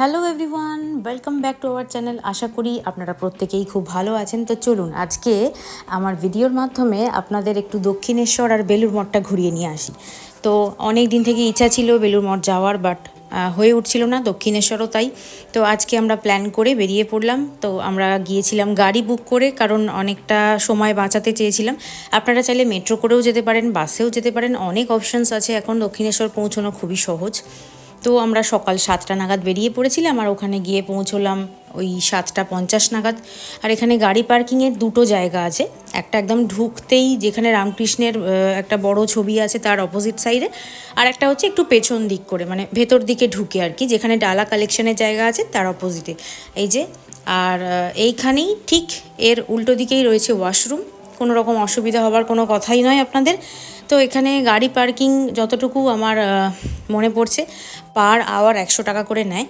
Hello everyone welcome back to our channel আশা করি আপনারা প্রত্যেকেই খুব ভালো আছেন। তো চলুন, আজকে আমার ভিডিওর মাধ্যমে আপনাদের একটু দক্ষিণেশ্বর আর বেলুর মঠটা ঘুরিয়ে নিয়ে আসি। তো অনেক দিন থেকে ইচ্ছা ছিল বেলুর মঠ যাওয়ার বাট হয়ে উঠছিল না, দক্ষিণেশ্বরও তাই। তো আজকে আমরা প্ল্যান করে বেরিয়ে পড়লাম। তো আমরা গিয়েছিলাম গাড়ি বুক করে, কারণ অনেকটা সময় বাঁচাতে চেয়েছিলাম। আপনারা চাইলে মেট্রো করেও যেতে পারেন বাসেও যেতে পারেন, অনেক অপশনস আছে। এখন দক্ষিণেশ্বর পৌঁছানো খুবই সহজ। তো আমরা সকাল সাতটা নাগাদ বেরিয়ে পড়েছিলাম আর ওখানে গিয়ে পৌঁছলাম ওই সাতটা পঞ্চাশ নাগাদ। আর এখানে গাড়ি পার্কিংয়ের দুটো জায়গা আছে। একটা একদম ঢুকতেই যেখানে রামকৃষ্ণের একটা বড় ছবি আছে তার অপোজিট সাইডে আর একটা হচ্ছে একটু পেছন দিক করে মানে ভেতর দিকে ঢুকে আর কি, যেখানে ডালা কালেকশনের জায়গা আছে তার অপোজিটে এই যে, আর এইখানেই ঠিক এর উল্টো দিকেই রয়েছে ওয়াশরুম কোনো রকম অসুবিধা হবার কোনো কথাই নয় আপনাদের। তো এখানে গাড়ি পার্কিং যতটুকু আমার মনে পড়ছে, পার আওয়ার একশো টাকা করে নেয়।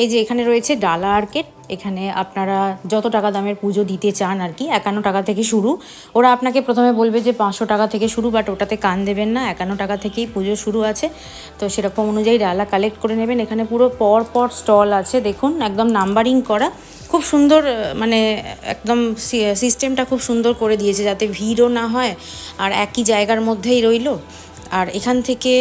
এই যে এখানে রয়েছে ডালা আর্কেট এখানে আপনারা যত টাকা দামের পুজো দিতে চান আর কি, একান্ন টাকা থেকে শুরু। ওরা আপনাকে প্রথমে বলবে যে পাঁচশো টাকা থেকে শুরু বাট ওটাতে কান দেবেন না, একান্ন টাকা থেকেই পুজো শুরু আছে। তো সেরকম অনুযায়ী ডালা কালেক্ট করে নেবেন। এখানে পুরো পর পর স্টল আছে, দেখুন, একদম নাম্বারিং করা। খুব সুন্দর মানে একদম সিস্টেমটা খুব সুন্দর করে দিয়েছে, যাতে ভিড়ও না হয়, আর একই জায়গার মধ্যেই রইল। আর এখান থেকে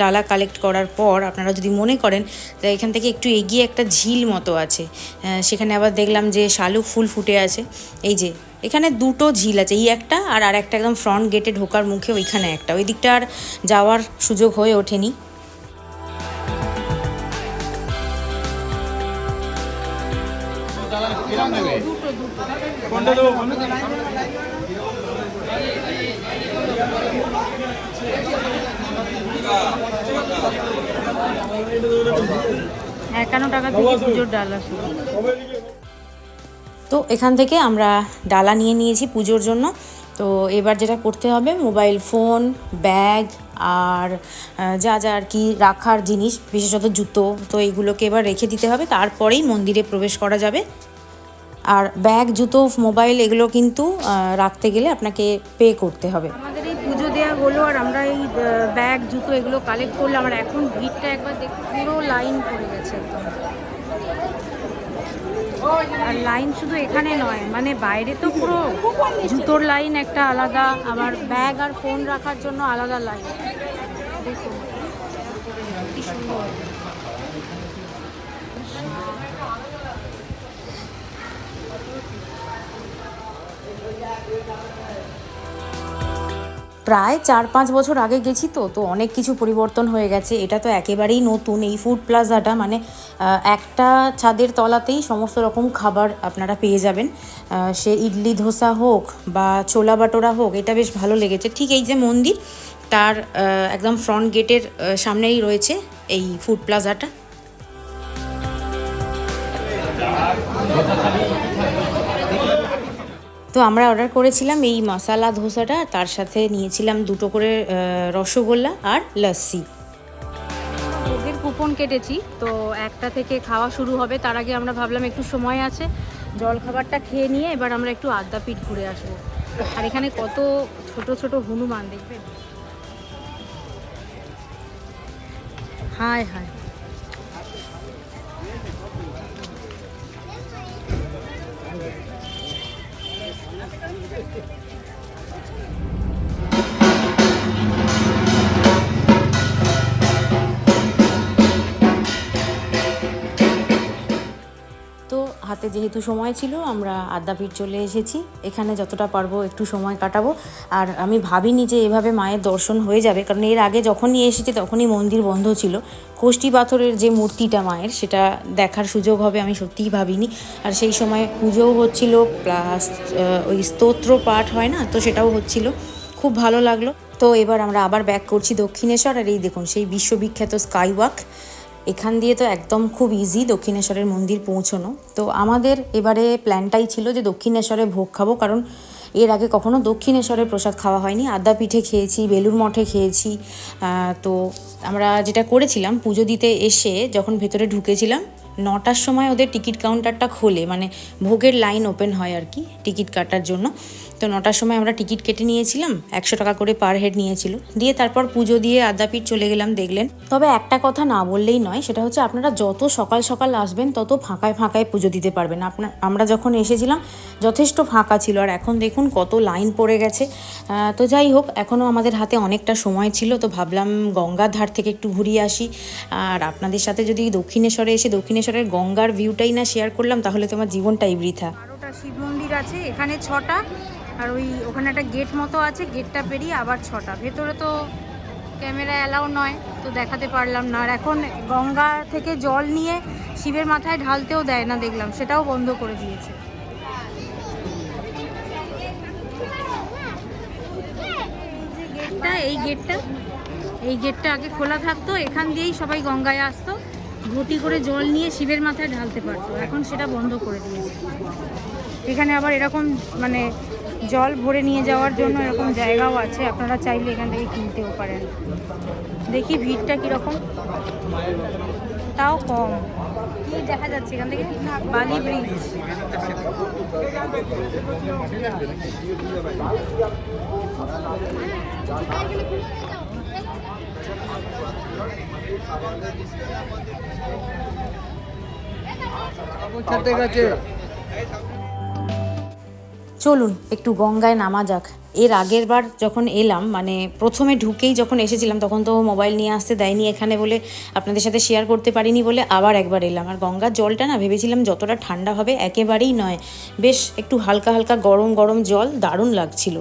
ডালা কালেক্ট করার পর আপনারা যদি মনে করেন যে এখান থেকে একটু এগিয়ে একটা ঝিল মতো আছে। সেখানে আবার দেখলাম যে শালুক ফুল ফুটে আছে। এই যে এখানে দুটো ঝিল আছে এই একটা আর আর একটা একদম ফ্রন্ট গেটে ঢোকার মুখে ওইখানে একটা। ওই দিকটা আর যাওয়ার সুযোগ হয়ে ওঠেনি। কোনটা দেবো। একান্ন টাকা থেকে পুজোর ডালা শুরু তো এখান থেকে আমরা ডালা নিয়ে নিয়েছি পুজোর জন্য। তো এবার যেটা করতে হবে মোবাইল ফোন ব্যাগ আর যা যা আর কি রাখার জিনিস বিশেষত জুতো তো এইগুলোকে এবার রেখে দিতে হবে। তারপরেই মন্দিরে প্রবেশ করা যাবে। আর ব্যাগ জুতো মোবাইল এগুলো কিন্তু রাখতে গেলে আপনাকে পে করতে হবে। আমাদের হলো আর আমরা এই ব্যাগ, জুতো এগুলো কালেক্ট করলাম আর এখন ভিড়টা একবার দেখ, পুরো লাইন পড়ে গেছে আর লাইন শুধু এখানে নয় মানে বাইরে তো পুরো জুতোর লাইন একটা আলাদা, আবার ব্যাগ আর ফোন রাখার জন্য আলাদা লাইন দেখুন প্রায় চার পাঁচ বছর আগে গেছি তো তো অনেক কিছু পরিবর্তন হয়ে গেছে। এটা তো একেবারেই নতুন। এই ফুড প্লাজাটা মানে একটা ছাদের তলাতেই সমস্ত রকম খাবার আপনারা পেয়ে যাবেন। সে ইডলি ধোসা হোক বা ছোলা বাটোরা হোক, এটা বেশ ভালো লেগেছে। ঠিক এই যে মন্দির, তার একদম ফ্রন্ট গেটের সামনেই রয়েছে এই ফুড প্লাজাটা তো আমরা অর্ডার করেছিলাম এই মশালা ধোসাটা, তার সাথে নিয়েছিলাম দুটো করে রসগোল্লা আর লস্যি। ভোগের কুপন কেটেছি, তো একটা থেকে খাওয়া শুরু হবে, তার আগে আমরা ভাবলাম একটু সময় আছে জল খাবারটা খেয়ে নিয়ে এবার আমরা একটু আদ্যাপীঠ ঘুরে আসব। আর এখানে কত ছোট ছোট হনুমান, দেখবেন? হায় হায়। Thank you. হাতে যেহেতু সময় ছিল, আমরা আদ্যাপীঠ চলে এসেছি। এখানে যতটা পারব একটু সময় কাটাবো। আর আমি ভাবিনি যে এভাবে মায়ের দর্শন হয়ে যাবে, কারণ এর আগে যখনই এসেছি তখনই মন্দির বন্ধ ছিল। কোষ্টি পাথরের যে মূর্তিটা মায়ের, সেটা দেখার সুযোগ হবে আমি সত্যিই ভাবিনি। আর সেই সময় পুজোও হচ্ছিল, প্লাস ওই স্তোত্র পাঠ হয় না, তো সেটাও হচ্ছিল। খুব ভালো লাগল। তো এবার আমরা আবার ব্যাক করছি দক্ষিণেশ্বর, আর এই দেখুন, সেই বিশ্ববিখ্যাত স্কাই ওয়াক এখান দিয়ে তো একদম খুব ইজি দক্ষিণেশ্বরের মন্দির পৌঁছনো। তো আমাদের এবারে প্ল্যানটাই ছিল যে দক্ষিণেশ্বরে ভোগ খাব, কারণ এর আগে কখনো দক্ষিণেশ্বরের প্রসাদ খাওয়া হয়নি। আদ্যাপীঠে খেয়েছি বেলুর মঠে খেয়েছি তো আমরা যেটা করেছিলাম, পুজো দিতে এসে যখন ভেতরে ঢুকেছিলাম নটার সময় ওদের টিকিট কাউন্টারটা খোলে মানে ভোগের লাইন ওপেন হয় আর কি টিকিট কাটার জন্য। তো নটার সময় আমরা টিকিট কেটে নিয়েছিলাম, একশো টাকা করে পার হেড নিয়েছিল। দিয়ে তারপর পুজো দিয়ে আদ্যাপীঠ চলে গেলাম, দেখলেন। তবে একটা কথা না বললেই নয়, সেটা হচ্ছে আপনারা যত সকাল সকাল আসবেন, তত ফাঁকায় ফাঁকায় পুজো দিতে পারবেন। আপনার আমরা যখন এসেছিলাম, যথেষ্ট ফাঁকা ছিল। আর এখন দেখুন কত লাইন পড়ে গেছে। তো যাই হোক, এখনও আমাদের হাতে অনেকটা সময় ছিল, তো ভাবলাম গঙ্গার ধার থেকে একটু ঘুরিয়ে আসি। আর আপনাদের সাথে যদি দক্ষিণেশ্বরে এসে দক্ষিণেশ্বরের গঙ্গার ভিউটাই না শেয়ার করলাম, তাহলে তোমার জীবনটাই বৃথা। বারোটা শিব মন্দির আছে, এখানে ছটা, আর ওই ওখানে একটা গেট মতো আছে গেটটা পেরিয়ে আবার ছটা। ভেতরে তো ক্যামেরা অ্যালাউ নয়, তো দেখাতে পারলাম না। আর এখন গঙ্গা থেকে জল নিয়ে শিবের মাথায় ঢালতেও দেয় না, দেখলাম। সেটাও বন্ধ করে দিয়েছে। গেটটা এই গেটটা এই গেটটা আগে খোলা থাকতো, এখান দিয়েই সবাই গঙ্গায় আসতো। ঘটি করে জল নিয়ে শিবের মাথায় ঢালতে পারতো। এখন সেটা বন্ধ করে দিয়েছে। এখানে আবার এরকম মানে জল ভরে নিয়ে যাওয়ার জন্য এরকম জায়গাও আছে। আপনারা চাইলে এখান থেকে কিনতেও পারেন। দেখি ভিড়টা কীরকম। তাও কম। কি দেখা যাচ্ছে এখান থেকে? বালি ব্রিজ। চলুন, একটু গঙ্গায় নামা যাক। এর আগের বার যখন এলাম মানে প্রথমে ঢুকেই যখন এসেছিলাম, তখন তো মোবাইল নিয়ে আসতে দেয়নি এখানে বলে আপনাদের সাথে শেয়ার করতে পারিনি বলে আবার একবার এলাম। আর গঙ্গার জলটা না, ভেবেছিলাম যতটা ঠান্ডা হবে একেবারেই নয়। বেশ একটু হালকা হালকা গরম গরম জল, দারুণ লাগছিল।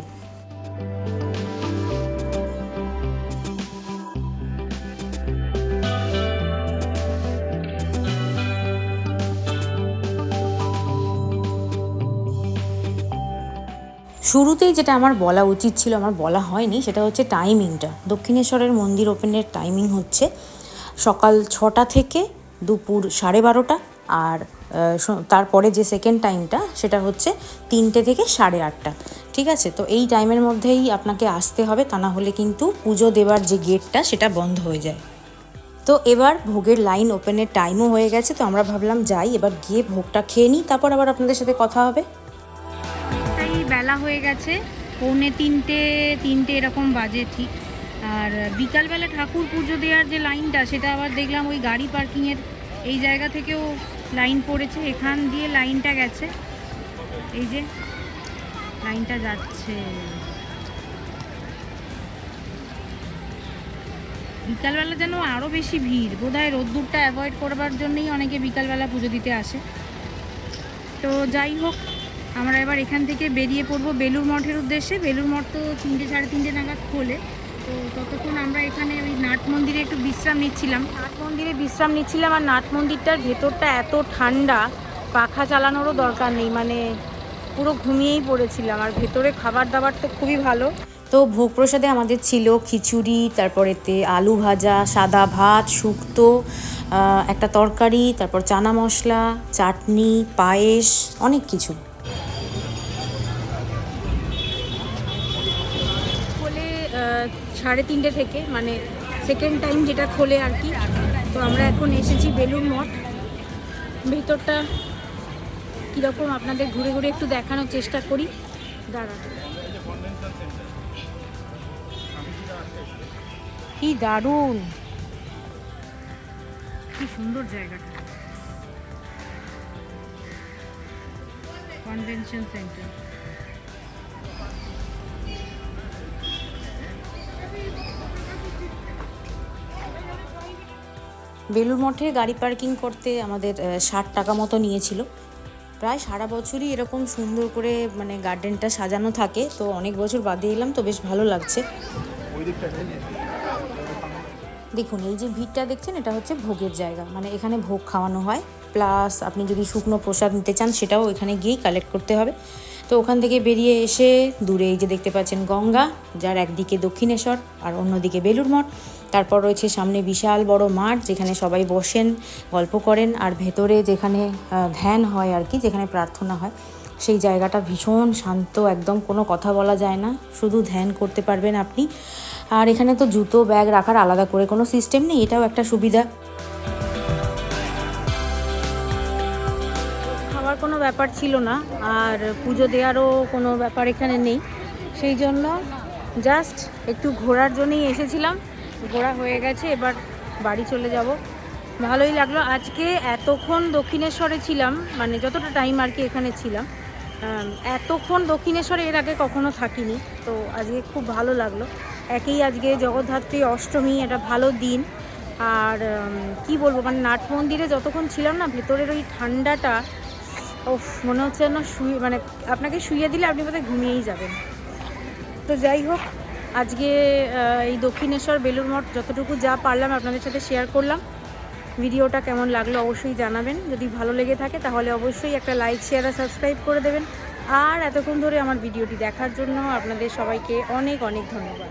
শুরুতেই যেটা আমার বলা উচিত ছিল, আমার বলা হয়নি, সেটা হচ্ছে টাইমিংটা দক্ষিণেশ্বরের মন্দির ওপেনের টাইমিং হচ্ছে সকাল ছটা থেকে দুপুর সাড়ে বারোটা আর তারপরে যে সেকেন্ড টাইমটা সেটা হচ্ছে তিনটে থেকে সাড়ে আটটা। ঠিক আছে? তো এই টাইমের মধ্যেই আপনাকে আসতে হবে, তা না হলে কিন্তু পুজো দেওয়ার যে গেটটা সেটা বন্ধ হয়ে যায়। তো এবার ভোগের লাইন ওপেনের টাইমও হয়ে গেছে, তো আমরা ভাবলাম যাই, এবার গিয়ে ভোগটা খেয়ে নিই, তারপর আবার আপনাদের সাথে কথা হবে। বেলা হয়ে গেছে, পৌনে তিনটে তিনটে এরকম বাজে ঠিক। আর বিকালবেলা ঠাকুর পুজো দেওয়ার যে লাইনটা, সেটা আবার দেখলাম ওই গাড়ি পার্কিংয়ের এই জায়গা থেকেও লাইন পড়েছে, এখান দিয়ে লাইনটা গেছে। এই যে লাইনটা যাচ্ছে। বিকালবেলা যেন আরও বেশি ভিড় বোধ হয় রোদ্দুরটা অ্যাভয়েড করবার জন্যই অনেকে বিকালবেলা পুজো দিতে আসে। তো যাই হোক আমরা এবার এখান থেকে বেরিয়ে পড়ব বেলুর মঠের উদ্দেশ্যে। বেলুর মঠ তো তিনটে সাড়ে তিনটে নাগাদ খোলে। তো ততক্ষণ আমরা এখানে ওই নাট মন্দিরে একটু বিশ্রাম নিচ্ছিলাম। নাট মন্দিরে বিশ্রাম নিচ্ছিলাম আর নাট মন্দিরটার ভেতরটা এত ঠান্ডা পাখা চালানোরও দরকার নেই। মানে পুরো ঘুমিয়েই পড়েছিলাম আর ভেতরে খাবার দাবার তো খুবই ভালো। তো ভোগ প্রসাদে আমাদের ছিল খিচুড়ি তারপরেতে আলু ভাজা সাদা ভাত শুক্তো একটা তরকারি তারপর চানা মশলা চাটনি পায়েস অনেক কিছু খোলে আহ, সাড়ে তিনটে থেকে মানে সেকেন্ড টাইম যেটা খোলে আর কি। তো আমরা এখন এসেছি বেলুর মঠ। ভেতরটা কীরকম আপনাদের ঘুরে ঘুরে একটু দেখানোর চেষ্টা করি। দাঁড়া কি দারুণ! কি সুন্দর জায়গাটা। কনভেনশন সেন্টার বেলুর মঠে গাড়ি পার্কিং করতে আমাদের ষাট টাকা মতো নিয়েছিল। প্রায় সারা বছরই এরকম সুন্দর করে মানে গার্ডেনটা সাজানো থাকে। তো অনেক বছর বাদে এলাম, তো বেশ ভালো লাগছে। দেখুন, এই যে ভিড়টা দেখছেন, এটা হচ্ছে ভোগের জায়গা। মানে এখানে ভোগ খাওয়ানো হয়। প্লাস আপনি যদি শুকনো প্রসাদ নিতে চান, সেটাও এখানে গিয়েই কালেক্ট করতে হবে। তো ওখান থেকে বেরিয়ে এসে দূরে এই যে দেখতে পাচ্ছেন গঙ্গা, যার একদিকে দক্ষিণেশ্বর আর অন্যদিকে বেলুর মঠ। তারপর রয়েছে সামনে বিশাল বড় মাঠ, যেখানে সবাই বসেন, গল্প করেন, আর ভেতরে যেখানে ধ্যান হয় আর কি, যেখানে প্রার্থনা হয়, সেই জায়গাটা ভীষণ শান্ত, একদম কোনো কথা বলা যায় না, শুধু ধ্যান করতে পারবেন আপনি। আর এখানে তো জুতো, ব্যাগ রাখার আলাদা করে কোনো সিস্টেম নেই, এটাও একটা সুবিধা। খাওয়ার কোনো ব্যাপার ছিল না, আর পুজো দেওয়ারও কোনো ব্যাপার এখানে নেই। সেই জন্য জাস্ট একটু ঘোরার জন্যই এসেছিলাম। ঘোরা হয়ে গেছে, এবার বাড়ি চলে যাব। ভালোই লাগল। আজকে এতক্ষণ দক্ষিণেশ্বরে ছিলাম মানে যতটা টাইম আর কি এখানে ছিলাম এতক্ষণ দক্ষিণেশ্বরে এর আগে কখনো থাকিনি, তো আজকে খুব ভালো লাগল। একেই আজকে জগদ্ধাত্রী অষ্টমী, এটা ভালো দিন। আর কি বলব মানে নাট মন্দিরে যতক্ষণ ছিলাম না, ভেতরের ওই ঠান্ডাটা ও মনে হচ্ছে যেন শুয়ে মানে আপনাকে শুয়ে দিলে আপনি বোধহয় ঘুমিয়েই যাবেন। তো যাই হোক আজকে এই দক্ষিণেশ্বর বেলুর মঠ যতটুকু যা পারলাম আপনাদের সাথে শেয়ার করলাম। ভিডিওটা কেমন লাগল অবশ্যই জানাবেন। যদি ভালো লেগে থাকে তাহলে অবশ্যই একটা লাইক শেয়ার আর সাবস্ক্রাইব করে দেবেন। আর এতক্ষণ ধরে আমার ভিডিওটি দেখার জন্য আপনাদের সবাইকে অনেক অনেক ধন্যবাদ।